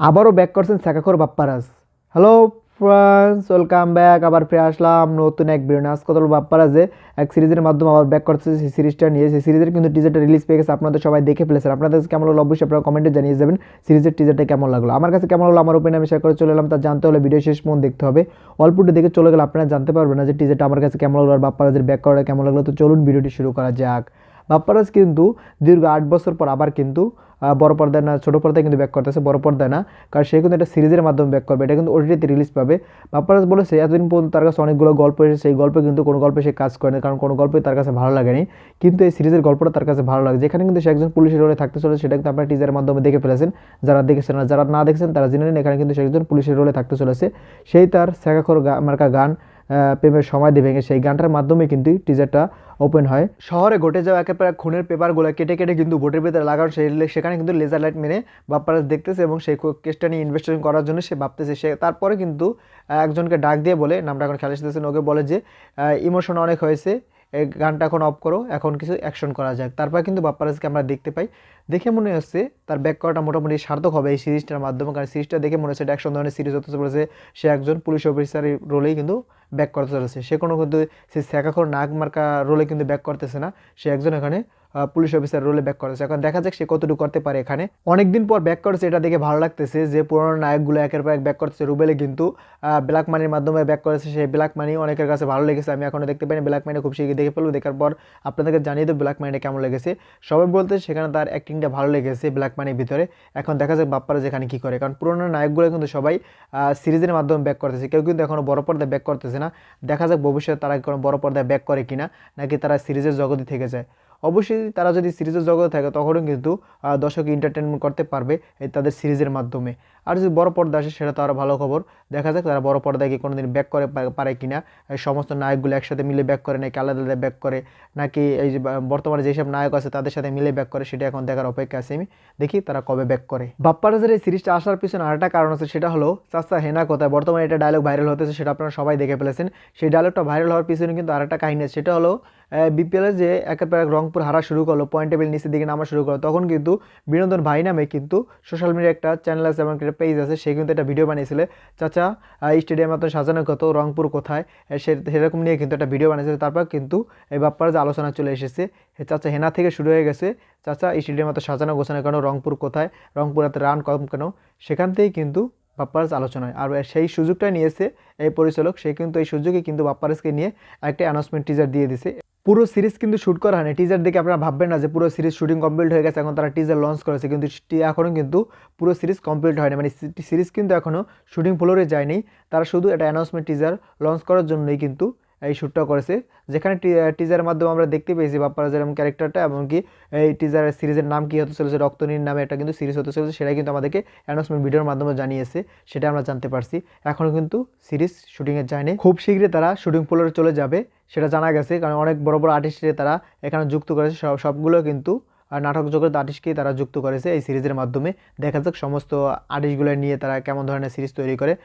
আবারও ব্যাক করছেন সাকাখর Bapparaj. Hello friends welcome back আবার ফিরে আসলাম নতুন এক। আজকে কত বাপ্পারাজে এক সিরিজের মাধ্যমে আবার ব্যাক করছে সেই সিরিজটা নিয়ে। সেই সিরিজের কিন্তু টিজারটা রিলিজ পেয়ে গেছে, আপনাদের সবাই দেখে ফেলেছেন। আপনাদের কেমন হলো অবশ্যই আপনারা কমেন্টে জানিয়ে যাবেন। সিরিজের টিজারটা কেমন লাগল? আমার কাছে কেমন হলো আমার ওপেন আমি শেয়ার করে চলে এলাম। তা জানতে হলে ভিডিও শেষ মন দেখতে হবে। অল্পটু দেখে চলে গেলে আপনারা জানতে পারবেন না যে টিজারটা আমার কাছে কেমন লাগল আর বাপ্পারাজের ব্যাক করাটা কেমন লাগল। তো চলুন ভিডিওটি শুরু করা যাক। বাপ্পারাজ কিন্তু দীর্ঘ আট বছর পর আবার কিন্তু বড় পর্দায় না, ছোটো পর্দায় কিন্তু ব্যাক করতেছে, বড় পর্দায় না। কারণ সে কিন্তু একটা সিরিজের মাধ্যমে ব্যাক করবে। এটা কিন্তু ওটিটিতে রিলিজ পাবে। বাপ্পারাজ বলেছে, এতদিন পর্যন্ত তার কাছে অনেকগুলো গল্প এসেছে। সেই গল্পে কিন্তু কোনো গল্পে সে কাজ করে না। কারণ কোনো গল্পই তার কাছে ভালো লাগেনি। কিন্তু এই সিরিজের গল্পটা তার কাছে ভালো লাগে যেখানে কিন্তু সে একজন পুলিশের রোলে থাকতে চলেছে, সেটা কিন্তু আপনারা টিজারের মাধ্যমে দেখে ফেলেছেন। যারা দেখেছেন আর যারা না দেখেছেন, তারা জেনে নিন, এখানে কিন্তু সে একজন পুলিশের রোলে থাকতে চলেছে। সেই তার শেখাখর মার্কা গান প্রেমের সময় দেবে সেই গানটার মাধ্যমে কিন্তু টিজারটা ওপেন হয়। শহরে ঘটে যাওয়া একেবারে খুনের পেপারগুলো কেটে কেটে কিন্তু ভোটের ভিতরে লাগানো সেই সেখানে কিন্তু লেজার লাইট মেনে বাপ্পারাজ দেখতেছে এবং সেই কেসটা নিয়ে ইনভেস্টিগেশন করার জন্য সে ভাবতেছে। সে তারপরে কিন্তু একজনকে ডাক দিয়ে বলে, নামটা এখন খেলা ওকে বলে যে ইমোশন অনেক হয়েছে। এই গানটা এখন অফ করো, এখন কিছু অ্যাকশন করা যাক। তারপর কিন্তু বাপ্পারাজকে আমরা দেখতে পাই। দেখে মনে হচ্ছে তার ব্যাক করাটা মোটামুটি সার্থক হবে এই সিরিজটার মাধ্যমে, কারণ সিরিজটা দেখে মনে হচ্ছে এটা অ্যাকশন ধরনের সিরিজ হতে চলেছে। সে একজন পুলিশ অফিসারের রোলেই কিন্তু ব্যাক করতে চলেছে। সে কোনো কিন্তু সে শেখাখর নাক মার্কা রোলে কিন্তু ব্যাক করতেছে না। সে একজন এখানে পুলিশ অফিসার রোলে ব্যাক করেছে। এখন দেখা যাক সে কতটুকু করতে পারে এখানে। অনেকদিন পর ব্যাক করেছে, এটা দেখে ভালো লাগতেছে যে পুরোনো নায়কগুলো একের পর এক ব্যাক করতেছে। রুবেলে কিন্তু ব্ল্যাক মানির মাধ্যমে ব্যাক করেছে। সেই ব্ল্যাক মানি অনেকের কাছে ভালো লেগেছে, আমি এখনও দেখতে পাইনি। ব্ল্যাক মানি খুব শীঘ্রই দেখে ফেলব। দেখার পর আপনাদেরকে জানিয়ে দেবো ব্ল্যাক মানিটা কেমন লেগেছে। সবাই বলতে সেখানে তার অ্যাক্টিংটা ভালো লেগেছে ব্ল্যাক মানির ভিতরে। এখন দেখা যাক বাপ্পারা যেখানে কী করে। কারণ পুরোনো নায়কগুলো কিন্তু সবাই সিরিজের মাধ্যমে ব্যাক করতেছে। কেউ কিন্তু এখনও বড় পর্দায় ব্যাক করতেছে না। দেখা যাক ভবিষ্যতে তারা কোনো বড় পর্দায় ব্যাক করে কিনা, নাকি তারা সিরিজের জগতে থেকে যায়। অবশ্যই তারা যদি সিরিজের জগতে থাকে, তখনও কিন্তু দর্শক এন্টারটেনমেন্ট করতে পারবে তাদের সিরিজের মাধ্যমে। আর যদি বড় পর্দা আসে, সেটা তো আরও ভালো খবর। দেখা যাক তারা বড় পর্দায় গিয়ে কোনোদিন ব্যাক করে পারে কি না সমস্ত নায়কগুলো একসাথে মিলে ব্যাক করে নাকি আলাদা আলাদা ব্যাক করে, নাকি এই যে বর্তমানে যেসব নায়ক আছে, তাদের সাথে মিলে ব্যাক করে, সেটা এখন দেখার অপেক্ষা আছে আমি। দেখি তারা কবে ব্যাক করে। বাপ্পারাজের এই সিরিজটা আসার পিছনে আরেকটা কারণ আছে, সেটা হলো চাচা হেনা কোথায়? বর্তমানে এটা ডায়লগ ভাইরাল হতেছে, সেটা আপনারা সবাই দেখে ফেলেছেন। সেই ডায়লগটা ভাইরাল হওয়ার পিছনে কিন্তু আরেকটা কাহিনী আছে, সেটা হলো বিপিএলে যে একের পর এক রংপুর হারা শুরু করল পয়েন্ট টেবিল নিচের দিকে নামা শুরু করল, তখন কিন্তু বিনোদন ভাই নামে কিন্তু সোশ্যাল মিডিয়া একটা চ্যানেল আছে, এবং একটা পেজ আছে, সে কিন্তু একটা ভিডিও বানিয়েছিল। চাচা স্টেডিয়াম এত সাজানো কত, রংপুর কোথায়? সেরকম নিয়ে কিন্তু একটা ভিডিও বানিয়েছিল। তারপর কিন্তু এই ব্যাপারে যে আলোচনা চলে এসেছে চাচা হেনা থেকে শুরু হয়ে গেছে। চাচা স্টেডিয়াম এত সাজানো গোছানো কেন, রংপুর কোথায়? রংপুর এত রান কম কেন? সেখান থেকেই কিন্তু বাপ্পারাজ আলোচনায় আর সেই সুযোগটা নিয়েছে এই পরিচালক, সে কিন্তু এই সুযোগে কিন্তু বাপ্পারাজকে নিয়ে একটা অ্যানাউন্সমেন্ট টিজার দিয়ে দিছে পুরো সিরিজ কিন্তু শ্যুট করা হয়নি। টিজার দেখে আপনারা ভাববেন না যে পুরো সিরিজ শুটিং কমপ্লিট হয়ে গেছে, এখন তারা টিজার লঞ্চ করেছে, কিন্তু এখনও কিন্তু পুরো সিরিজ কমপ্লিট হয়নি। মানে সিরিজ কিন্তু এখনও শুটিং ফ্লোরে যায়নি। তারা শুধু একটা অ্যানাউন্সমেন্ট টিজার লঞ্চ করার জন্যই কিন্তু এই শ্যুটটা করেছে। যেখানে টিজারের মাধ্যমে আমরা দেখতে পেয়েছি বাপ্পারাজের এবং ক্যারেক্টারটা এমনকি এই টিজারের সিরিজের নাম কী হতে চলেছে রক্তনীর নামে একটা কিন্তু সিরিজ হতে চলেছে সেটা কিন্তু আমাদেরকে অ্যানাউন্সমেন্ট ভিডিওর মাধ্যমে জানিয়েছে, সেটা আমরা জানতে পারছি। এখনও কিন্তু সিরিজ শ্যুটিংয়ে যায়নি খুব শীঘ্রই তারা শ্যুটিং ফ্লোরে চলে যাবে, সেটা জানা গেছে, কারণ অনেক বড় বড় আর্টিস্টে তারা এখানে যুক্ত করেছে, সব, সবগুলো কিন্তু নাটক জগতের আর্টিস্টকেই তারা যুক্ত করেছে এই সিরিজের মাধ্যমে। দেখা যাক সমস্ত আর্টিস্টগুলো নিয়ে তারা কেমন ধরনের সিরিজ তৈরি করে।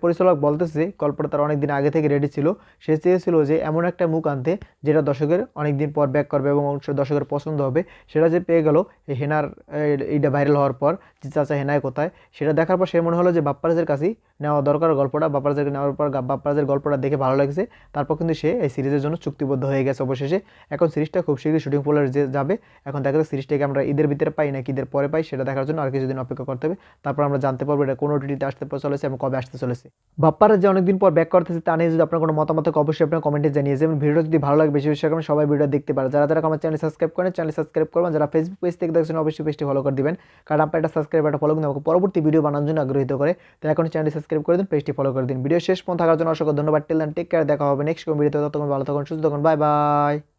পরিচালক বলতেছে, গল্পটা তার অনেক দিন আগে থেকে রেডি ছিল। সে চেয়েছিল যে এমন একটা মুখ আনতে যেটা দর্শকের অনেক দিন পর ব্যাক করবে এবং দর্শকের পছন্দ হবে। সেটা যে পেয়ে গেল এই হেনার, এই- এইটা ভাইরাল হওয়ার পর, যে চাচা হেনায় কোথায়? সেটা দেখার পর সে মনে হলো যে বাপ্পারাজের কাছেই নেওয়া দরকার গল্পটা। বাপ্পারাজের নেওয়ার পর বাপ্পারাজের গল্পটা দেখে ভালো লাগছে। তারপর কিন্তু সে এই সিরিজের জন্য চুক্তিবদ্ধ হয়ে গেছে অবশেষে। এখন সিরিজটা খুব শীঘ্রই শুটিং ফ্লোরে যে যাবে, এখন দেখা সিরিজটাকে আমরা ঈদের ভিতরে পাই নাকি ঈদের পরে পাই, সেটা দেখার জন্য আর কিছুদিন অপেক্ষা করতে হবে। তারপর আমরা জানতে পারব এটা কোন ওটিটিতে আসতে চলেছে এবং কবে আসতে চলেছে। বাপ্পারা যে অনেকদিন পর ব্যাক করতেছে তা নিয়ে যদি আপনার কোনো মতামত অবশ্যই আপনার কমেন্টে জানিয়ে যাবেন। ভিডিও যদি ভালো লাগে, বেশি বেশি সবাই ভিডিও দেখতে পারে যারা যারা আমার চ্যানেল সাবস্ক্রাইব করেন চ্যানেল সাবস্ক্রাইব করবেন। যারা ফেসবুক পেজ থেকে দেখছেন, অবশ্যই পেজটি ফলো করে দিবেন। কারণ আপনার একটা সাবস্ক্রাইব একটা ফলো কিন্তু আমাকে পরবর্তী ভিডিও বানানোর জন্য আগ্রহিত করে। তো এখন চ্যানেল সাবস্ক্রাইব করে দিন পেজটি ফলো করে দিন। ভিডিও শেষ পর্যন্ত থাকার জন্য অসংখ্য ধন্যবাদ। টেল টেক কেয়ার দেখা হবে নেক্সট ভিডিওতে ততক্ষণ ভালো থাকুন, সুস্থ থাকুন। Bye bye